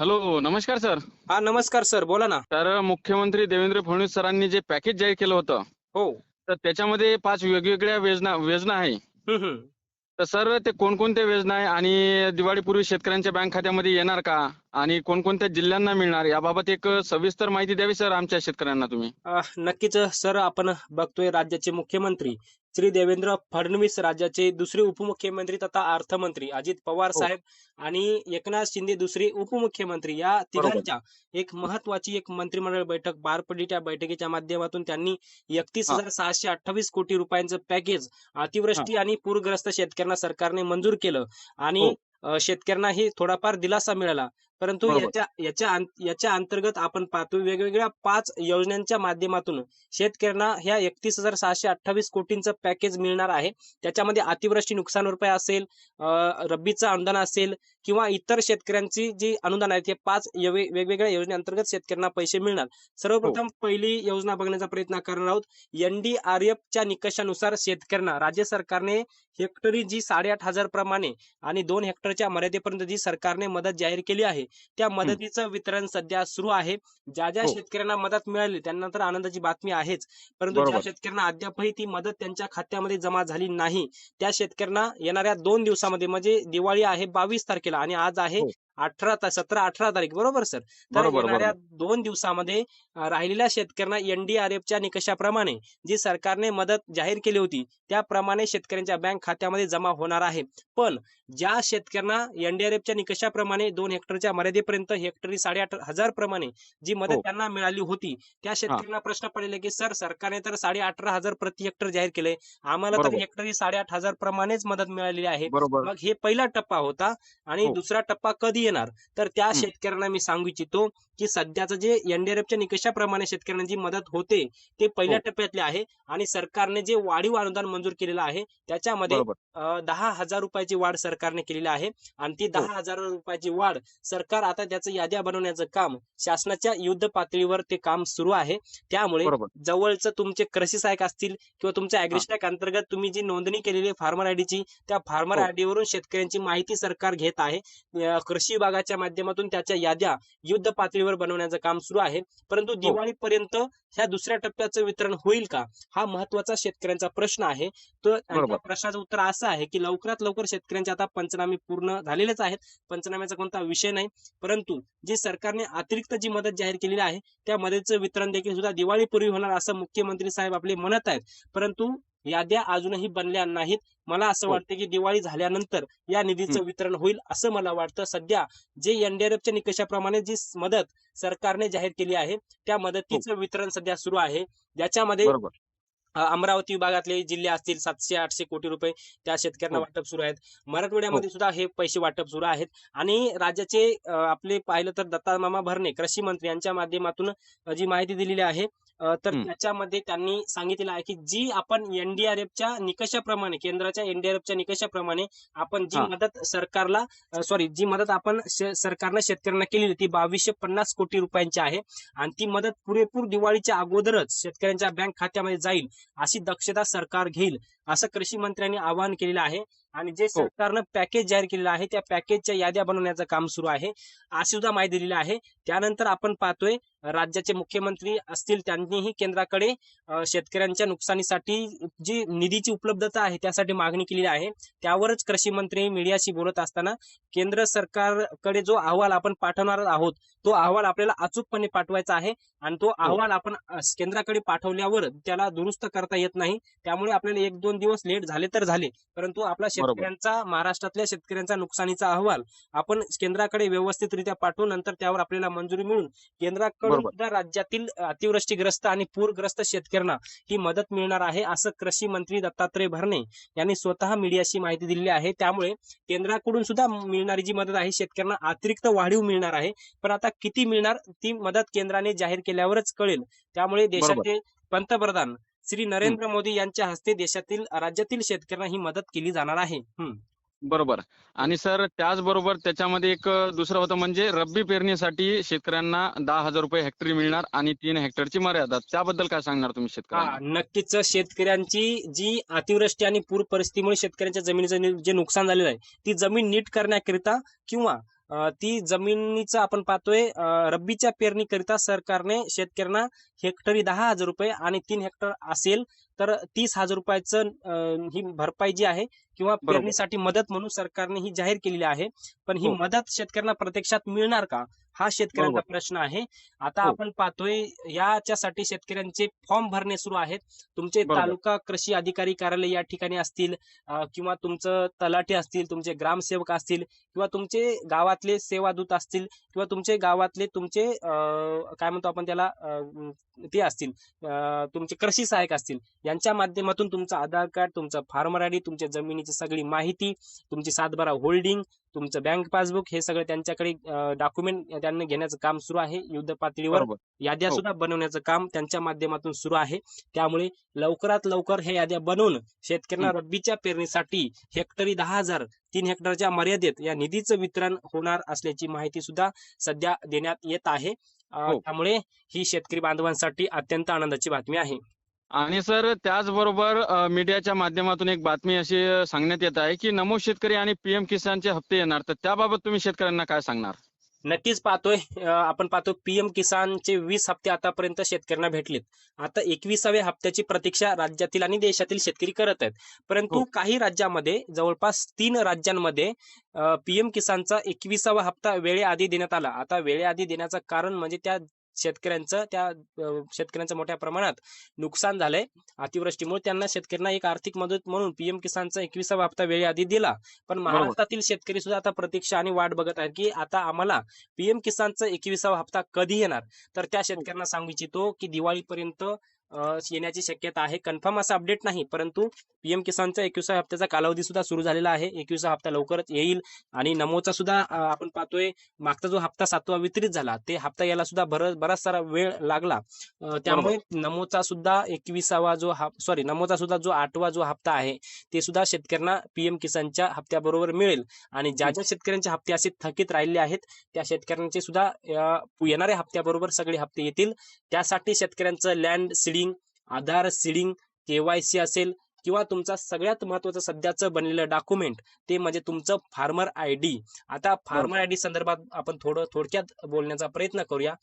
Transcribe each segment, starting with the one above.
Hello नमस्कार sir. हा नमस्कार सर बोला ना. तर मुख्यमंत्री देवेंद्र फडणवीस सरांनी जे पॅकेज जाहीर केलं होतं हो. तर त्याच्यामध्ये पाच वेगवेगळ्या योजना योजना आहे. हम्म, हम्म. तर सर ते कोणकोणत्या योजना आहे आणि दिवाळीपूर्वी शेतकऱ्यांच्या बँक खात्यामध्ये येणार का? आणि कोणकोणत्या जिल्ह्यांना मिळणार? याबाबत एक सविस्तर माहिती द्यावी सर आमच्या शेतकऱ्यांना तुम्ही. अ, नक्कीच सर आपण बघतोय राज्याचे मुख्यमंत्री. श्री देवेंद्र फडणवीस राज्याचे दुसरे उपमुख्यमंत्री तथा अर्थमंत्री अजित पवार हो. साहेब आणि एकनाथ शिंदे दुसरे उपमुख्यमंत्री या तिघांच्या एक महत्वाची एक मंत्रिमंडळ बैठक पार पडली त्या बैठकीच्या माध्यमातून त्यांनी एकतीस. हजार सहाशे अठ्ठावीस कोटी रुपयांचं पॅकेज अतिवृष्टी आणि पूरग्रस्त शेतकऱ्यांना सरकारने मंजूर केलं आणि हो. शेतकऱ्यांनाही थोडाफार दिलासा मिळाला परंतु. याच्या याच्या याच्या अंतर्गत आपण पाहतो वेगवेगळ्या पाच योजनांच्या माध्यमातून शेतकऱ्यांना ह्या एकतीस हजार सहाशे अठ्ठावीस कोटींचं पॅकेज मिळणार आहे. त्याच्यामध्ये अतिवृष्टी नुकसान भरपाई असेल रब्बीचं अनुदान असेल किंवा इतर शेतकऱ्यांची जी अनुदान आहेत हे पाच वेगवेगळ्या योजनेअंतर्गत शेतकऱ्यांना पैसे मिळणार. सर्वप्रथम पहिली योजना बघण्याचा प्रयत्न करणार आहोत. एनडीआरएफ च्या निकषानुसार शेतकऱ्यांना राज्य सरकारने हेक्टरी जी साडेआठ हजार प्रमाणे आणि दोन हेक्टरच्या मर्यादेपर्यंत जी सरकारने मदत जाहीर केली आहे त्या मदतीचं वितरण सध्या सुरू आहे ज्या ज्या हो. शेतकऱ्यांना मदत मिळाली त्यांना तर आनंदाची बातमी आहेच परंतु ज्या. शेतकऱ्यांना अद्यापही ती मदत त्यांच्या खात्यामध्ये जमा झाली नाही त्या शेतकऱ्यांना येणाऱ्या दोन दिवसामध्ये म्हणजे दिवाळी आहे बावीस तारखेला आणि आज आहे हो. अठरा सतरा अठरा तारीख बरोबर सर? तर येणाऱ्या दोन दिवसामध्ये राहिलेल्या शेतकऱ्यांना एनडीआरएफच्या निकषाप्रमाणे जी सरकारने मदत जाहीर केली होती त्याप्रमाणे शेतकऱ्यांच्या बँक खात्यामध्ये जमा होणार आहे. पण ज्या शेतकऱ्यांना एनडीआरएफच्या निकषाप्रमाणे दोन हेक्टरच्या मर्यादेपर्यंत हेक्टरी साडेआठ हजार प्रमाणे जी मदत हो. त्यांना मिळाली होती त्या शेतकऱ्यांना प्रश्न पडलेला की सर सरकारने तर साडे अठरा हजार प्रति हेक्टर जाहीर केले आम्हाला तर. हेक्टरी साडेआठ हजार प्रमाणेच मदत मिळालेली आहे. मग हे पहिला टप्पा होता आणि हो. दुसरा टप्पा कधी येणार. तर त्या हं. शेतकऱ्यांना मी सांगू इच्छितो की सध्याचं जे एनडीआरएफच्या निकषाप्रमाणे शेतकऱ्यांना जी मदत होते ते पहिल्या हो. टप्प्यातले आहे आणि सरकारने जे वाढीव अनुदान मंजूर केलेलं आहे त्याच्यामध्ये दहा हजार रुपयाची वाढ सरकारने केलेली आहे आणि ती दहा हजार रुपयाची वाढ सरकार आता त्याचं याद्या बनवण्याचं काम शासनाच्या युद्ध पातळीवर ते काम सुरू आहे. त्यामुळे जवळचं तुमचे कृषी सहाय्यक असतील किंवा तुमच्या अॅग्रिस्टॅक अंतर्गत तुम्ही जी नोंदणी केलेली फार्मर आयडीची त्या फार्मर हो. आयडी वरून शेतकऱ्यांची माहिती सरकार घेत आहे. कृषी विभागाच्या माध्यमातून त्याच्या याद्या युद्ध पातळीवर बनवण्याचं काम सुरू आहे. परंतु हो. दिवाळीपर्यंत ह्या दुसऱ्या टप्प्याचं वितरण होईल का? हा महत्त्वाचा शेतकऱ्यांचा प्रश्न आहे. तर प्रश्नाचं उत्तर असं आहे की लवकरात लवकर शेतकऱ्यांचे आता पंचनामे पूर्ण झालेलेच आहेत. पंचनाम्याचा कोणता विषय नाही. परंतु जी सरकारने अतिरिक्त जी मदत जाहीर केलेली आहे त्या मदतीचं वितरण देखील सुद्धा दिवाळीपूर्वी होणार असं मुख्यमंत्री साहेब आपले म्हणत आहेत. परंतु याद्या अजूनही बनल्या नाहीत. मला असं हो. वाटतं की दिवाळी झाल्यानंतर या निधीचं वितरण होईल असं मला वाटतं. सध्या जे एनडीआरएफच्या निकषाप्रमाणे जी मदत सरकारने जाहीर केली आहे त्या मदतीचं वितरण सध्या सुरू आहे. ज्याच्यामध्ये अमरावती विभागातले जिल्हे असतील सातशे आठशे कोटी रुपये त्या शेतकऱ्यांना हो. वाटप सुरू आहेत. मराठवाड्यामध्ये सुद्धा हे पैसे वाटप सुरू आहेत. आणि राज्याचे आपले पाहिलं तर दत्तामामा भरणे कृषी मंत्री यांच्या माध्यमातून जी माहिती दिलेली आहे तर हं. त्याच्यामध्ये त्यांनी सांगितलेलं आहे की जी आपण एनडीआरएफच्या निकषाप्रमाणे केंद्राच्या एनडीआरएफच्या निकषाप्रमाणे आपण जी हा. मदत सरकारला सॉरी जी मदत आपण सरकारनं शेतकऱ्यांना केलेली ती बावीसशे पन्नास कोटी रुपयांची आहे आणि ती मदत पुरेपूर दिवाळीच्या अगोदरच शेतकऱ्यांच्या बँक खात्यामध्ये जाईल अशी दक्षता सरकार घेईल असं कृषी मंत्र्यांनी आवाहन केलेलं आहे आणि जे सरकारनं पॅकेज जाहीर केलेलं आहे त्या पॅकेजच्या याद्या बनवण्याचं काम सुरू आहे अशी सुद्धा माहिती दिलेली आहे त्यानंतर आपण पाहतोय राज्याचे मुख्यमंत्री असतील त्यांनीही केंद्राकडे शेतकऱ्यांच्या नुकसानीसाठी जी निधीची उपलब्धता आहे त्यासाठी मागणी केलेली आहे. त्यावरच कृषी मंत्री मीडियाशी बोलत असताना केंद्र सरकारकडे जो अहवाल आपण पाठवणार आहोत तो अहवाल आपल्याला अचूकपणे पाठवायचा आहे आणि तो अहवाल आपण केंद्राकडे पाठवल्यावर त्याला दुरुस्त करता येत नाही. त्यामुळे आपल्याला एक दोन दिवस लेट झाले तर झाले. परंतु आपला शेतकऱ्यांचा महाराष्ट्रातल्या शेतकऱ्यांचा नुकसानीचा अहवाल आपण केंद्राकडे व्यवस्थितरित्या पाठवून नंतर त्यावर आपल्याला मंजुरी मिळून केंद्राकडून बरोबर. सुद्धा राज्यातील अतिवृष्टीग्रस्त आणि पूरग्रस्त शेतकऱ्यांना ही मदत मिळणार आहे असं कृषी मंत्री दत्तात्रय भरणे यांनी स्वतः मीडियाशी माहिती दिलेली आहे. त्यामुळे केंद्राकडून सुद्धा मिळणारी जी मदत आहे शेतकऱ्यांना अतिरिक्त वाढीव मिळणार आहे. पण आता किती मिळणार ती मदत केंद्राने जाहीर केल्यावरच कळेल. त्यामुळे देशाचे पंतप्रधान श्री नरेंद्र मोदी यांच्या हस्ते देशातील राज्यातील शेतकऱ्यांना ही मदत केली जाणार आहे. बरोबर. आणि सर त्याचबरोबर त्याच्यामध्ये एक दुसरं होतं म्हणजे रब्बी पेरणीसाठी शेतकऱ्यांना दहा हजार रुपये हेक्टरी मिळणार आणि तीन हेक्टरची मर्यादा. त्याबद्दल काय सांगणार तुम्ही शेतकऱ्यांना? नक्कीच शेतकऱ्यांची जी अतिवृष्टी आणि पूर परिस्थितीमुळे शेतकऱ्यांच्या जमिनीचं जे नुकसान झालेलं आहे ती जमीन नीट करण्याकरिता किंवा ती जमिनीचं आपण पाहतोय रब्बीच्या पेरणीकरिता सरकारने शेतकऱ्यांना हेक्टरी दहा हजार रुपये आणि तीन हेक्टर असेल तर तीस हजार रुपयाचं ही भरपाई जी आहे किंवा. पेरणीसाठी मदत म्हणून सरकारने ही जाहीर केलेली आहे पण ही हो. मदत शेतकऱ्यांना प्रत्यक्षात मिळणार का हा शेतकऱ्यांचा. प्रश्न आहे आता हो. आपण पाहतोय याच्यासाठी शेतकऱ्यांचे फॉर्म भरणे सुरू आहेत तुमचे. तालुका कृषी अधिकारी कार्यालय या ठिकाणी असतील किंवा तुमचं तलाठी असतील तुमचे ग्रामसेवक असतील किंवा तुमचे गावातले सेवादूत असतील किंवा तुमचे गावातले तुमचे काय म्हणतो आपण त्याला ते असतील तुमचे कृषी सहाय्यक असतील यांच्या माध्यमातून तुमचं आधार कार्ड तुमचं फार्मर आयडी तुमच्या जमिनीची सगळी माहिती तुमची सातबारा होल्डिंग तुमचं बँक पासबुक हे सगळं त्यांच्याकडे डॉक्युमेंट त्यांना घेण्याचं काम सुरू आहे. युद्ध पातळीवर याद्या हो. सुद्धा बनवण्याचं काम त्यांच्या माध्यमातून सुरू आहे. त्यामुळे लवकरात लवकर हे याद्या बनवून शेतकऱ्यांना रब्बीच्या पेरणीसाठी हेक्टरी दहा हजार तीन हेक्टरच्या मर्यादेत या निधीचं वितरण होणार असल्याची माहिती सुद्धा सध्या देण्यात येत आहे. हो. त्यामुळे ही शेतकरी बांधवांसाठी अत्यंत आनंदाची बातमी आहे. आणि सर त्याचबरोबर मीडियाच्या माध्यमातून एक बातमी अशी सांगण्यात येत आहे की नमो शेतकरी आणि पीएम किसानचे हप्ते येणार. तर त्याबाबत तुम्ही शेतकऱ्यांना काय सांगणार? नक्कीच पाहतोय. आपण पाहतो पीएम किसानचे वीस हप्ते आतापर्यंत शेतकऱ्यांना भेटलेत. आता एकविसाव्या हप्त्याची प्रतीक्षा राज्यातील आणि देशातील शेतकरी करत आहेत. परंतु हो. काही राज्यामध्ये जवळपास तीन राज्यांमध्ये पीएम किसानचा एकविसावा हप्ता वेळेआधी देण्यात आला. आता वेळेआधी देण्याचं कारण म्हणजे त्या शेतकऱ्यांचं त्या शेतकऱ्यांचं मोठ्या प्रमाणात नुकसान झालंय. अतिवृष्टीमुळे त्यांना शेतकऱ्यांना एक आर्थिक मदत म्हणून पीएम किसानचा एकविसावा हप्ता वेळेआधी दिला. पण महाराष्ट्रातील शेतकरी सुद्धा आता प्रतीक्षा आणि वाट बघत आहेत की आता आम्हाला पीएम किसानचा एकविसावा हप्ता कधी येणार? तर त्या शेतकऱ्यांना सांगू इच्छितो की दिवाळीपर्यंत येण्याची शक्यता आहे. कन्फर्म असा अपडेट नाही परंतु पीएम किसानचा एकविसाव्या हप्त्याचा कालावधी सुद्धा सुरू झालेला आहे. एकविसा हप्ता लवकरच येईल आणि नमोचा सुद्धा आपण पाहतोय मागचा जो हप्ता सातवा वितरित झाला ते हप्ता यायला सुद्धा बरं बराच सारा वेळ लागला. त्यामुळे नमोचा सुद्धा एकविसावा जो सॉरी नमोचा सुद्धा जो आठवा जो हप्ता आहे ते सुद्धा शेतकऱ्यांना पीएम किसानच्या हप्त्याबरोबर मिळेल. आणि ज्या ज्या शेतकऱ्यांचे हप्ते असे थकीत राहिले आहेत त्या शेतकऱ्यांचे सुद्धा येणाऱ्या हप्त्याबरोबर सगळे हप्ते येतील. त्यासाठी शेतकऱ्यांचं land seeding Aadhaar seeding KYC असेल किंवा तुमचा सगळ्यात महत्वाचं सध्याचं बनलेलं डॉक्युमेंट ते म्हणजे तुमचं फार्मर आय डी आता फार्मर आय डी संदर्भात आपण थोडं थोडक्यात बोलण्याचा प्रयत्न करूया.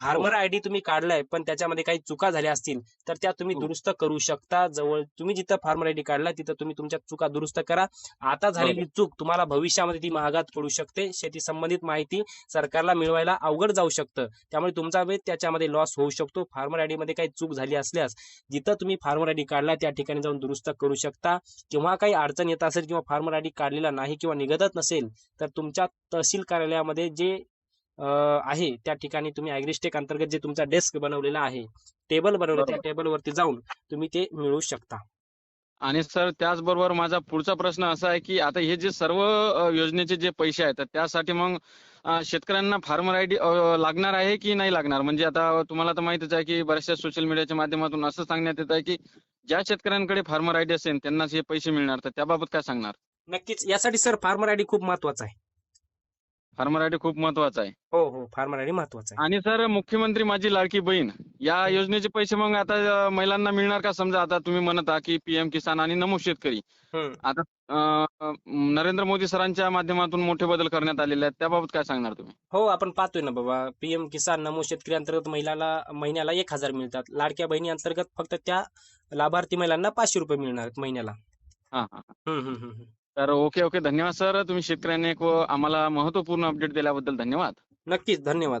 फार्मर आय डी तुम्ही काढलाय पण त्याच्यामध्ये काही चुका झाल्या असतील तर त्या तुम्ही हो. दुरुस्त करू शकता. जवळ तुम्ही जिथं फार्मर आय डी काढलाय तिथं तुम्ही तुमच्या चुका दुरुस्त करा. आता झालेली चूक तुम्हाला भविष्यामध्ये ती महागात पडू शकते. शेती संबंधित माहिती सरकारला मिळवायला अवघड जाऊ शकतं. त्यामुळे तुमचा वेळ त्याच्यामध्ये लॉस होऊ शकतो. फार्मर आय डी मध्ये काही चूक झाली असल्यास जिथं तुम्ही फार्मर आय डी काढला त्या ठिकाणी जाऊन दुरुस्त करू शकता. किंवा काही अडचण येत असेल किंवा फार्मर आय डी काढलेला नाही किंवा निघतच नसेल तर तुमच्या तहसील कार्यालयामध्ये जे आहे त्या ठिकाणी तुम्ही अॅग्रिस्टेक अंतर्गत जे तुमचा डेस्क बनवलेला आहे टेबल बनवलं त्या. टेबलवरती जाऊन तुम्ही ते मिळवू शकता. आणि सर त्याचबरोबर माझा पुढचा प्रश्न असा आहे की आता हे जे सर्व योजनेचे जे पैसे आहेत तर त्यासाठी मग शेतकऱ्यांना फार्मर आयडी लागणार आहे की नाही लागणार? म्हणजे आता तुम्हाला तर माहितीच आहे की बऱ्याचशा सोशल मीडियाच्या माध्यमातून असं सांगण्यात येत आहे की ज्या शेतकऱ्यांकडे फार्मर आयडी असेल त्यांनाच हे पैसे मिळणार तर त्याबाबत काय सांगणार? नक्कीच. यासाठी सर फार्मर आयडी खूप महत्त्वाचा आहे. फार्मर आयडी खूप महत्त्वाचा आहे. हो हो फार्मर आयडी महत्त्वाचा आहे. आणि सर मुख्यमंत्री माझी लाडकी बहीण या योजनेचे पैसे मग आता महिलांना मिळणार का? समजा आता तुम्ही म्हणत आहात की पीएम किसान आणि नमो शेतकरी. हम्म. आता अ, नरेंद्र मोदी सरांच्या माध्यमातून मोठे बदल करण्यात आलेले आहेत त्याबाबत काय सांगणार तुम्ही? हो आपण पाहतोय ना बाबा पीएम किसान नमो शेतकरी अंतर्गत महिलाला महिन्याला एक हजार मिळतात. लाडक्या बहिणी अंतर्गत फक्त त्या लाभार्थी महिलांना पाचशे रुपये मिळणार आहेत महिन्याला. हा हा. हम्म, हम्म, हम्म, हम्म. तर ओके ओके. धन्यवाद सर. तुम्ही शेतकऱ्यांनी एक आम्हाला महत्त्वपूर्ण अपडेट दिल्याबद्दल धन्यवाद. नक्कीच. धन्यवाद.